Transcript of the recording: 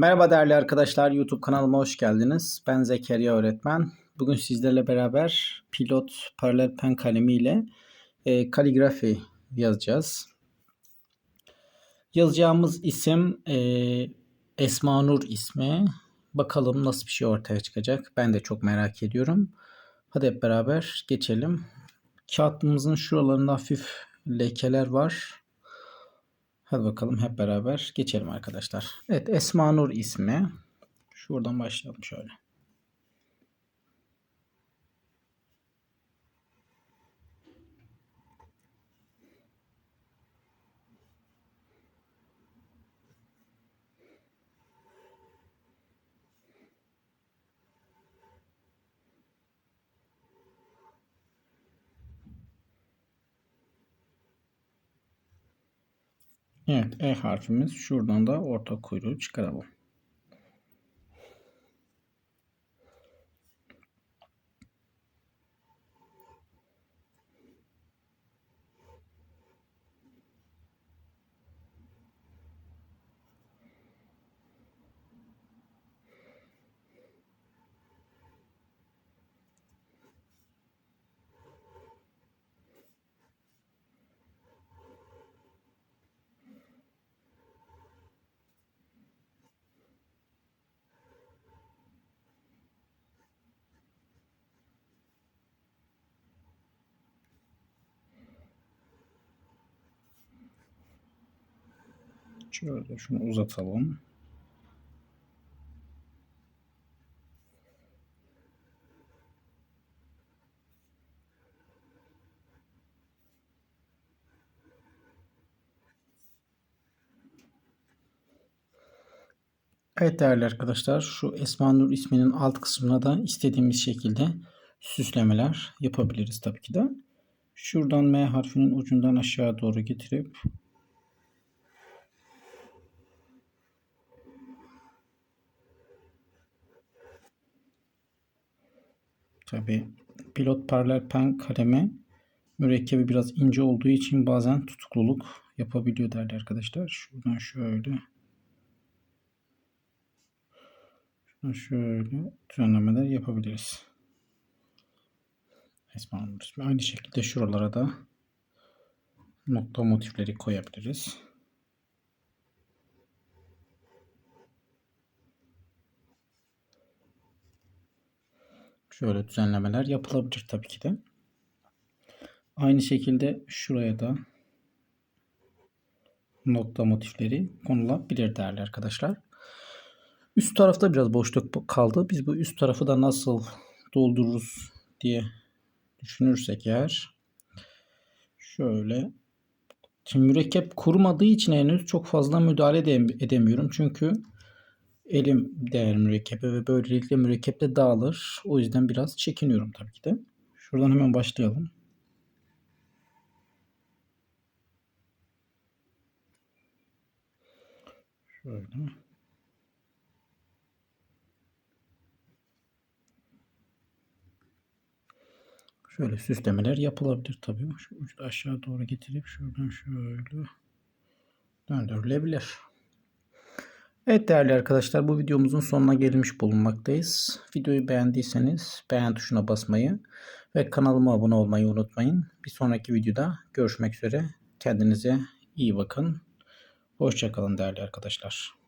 Merhaba değerli arkadaşlar, YouTube kanalıma hoş geldiniz. Ben Zekeriya Öğretmen. Bugün sizlerle beraber pilot paralel pen kalemi ile e, kaligrafi yazacağız. Yazacağımız isim e, Esma Nur ismi. Bakalım nasıl bir şey ortaya çıkacak. Ben de çok merak ediyorum. Hadi hep beraber geçelim. Kağıtımızın şuralarında hafif lekeler var. Hadi bakalım hep beraber geçelim arkadaşlar. Evet Esma Nur ismi. Şuradan başlayalım şöyle. Evet E harfimiz. Şuradan da orta kuyruğu çıkaralım. Şöyle şunu uzatalım. Evet değerli arkadaşlar şu Esma Nur isminin alt kısmına da istediğimiz şekilde süslemeler yapabiliriz tabii ki de. Şuradan M harfinin ucundan aşağı doğru getirip Tabi pilot paralel pen kalemi mürekkebi biraz ince olduğu için bazen tutukluluk yapabiliyor değerli arkadaşlar. Şuradan şöyle şuradan şöyle düzenlemeler yapabiliriz. Esma Aynı şekilde şuralara da nokta motifleri koyabiliriz. Şöyle düzenlemeler yapılabilir tabii ki de. Aynı şekilde şuraya da nokta motifleri konulabilir değerli arkadaşlar. Üst tarafta biraz boşluk kaldı. Biz bu üst tarafı da nasıl doldururuz diye düşünürsek eğer şöyle Şimdi mürekkep kurumadığı için henüz çok fazla müdahale edemiyorum. Çünkü elim değer mürekkepe ve böylelikle mürekkep de dağılır. O yüzden biraz çekiniyorum tabii ki de. Şuradan hemen başlayalım. Şöyle. Şöyle süslemeler yapılabilir tabii. Şu ucu aşağı doğru getirip şuradan şöyle döndürülebilir. Evet değerli arkadaşlar bu videomuzun sonuna gelmiş bulunmaktayız. Videoyu beğendiyseniz beğen tuşuna basmayı ve kanalıma abone olmayı unutmayın. Bir sonraki videoda görüşmek üzere. Kendinize iyi bakın. Hoşçakalın değerli arkadaşlar.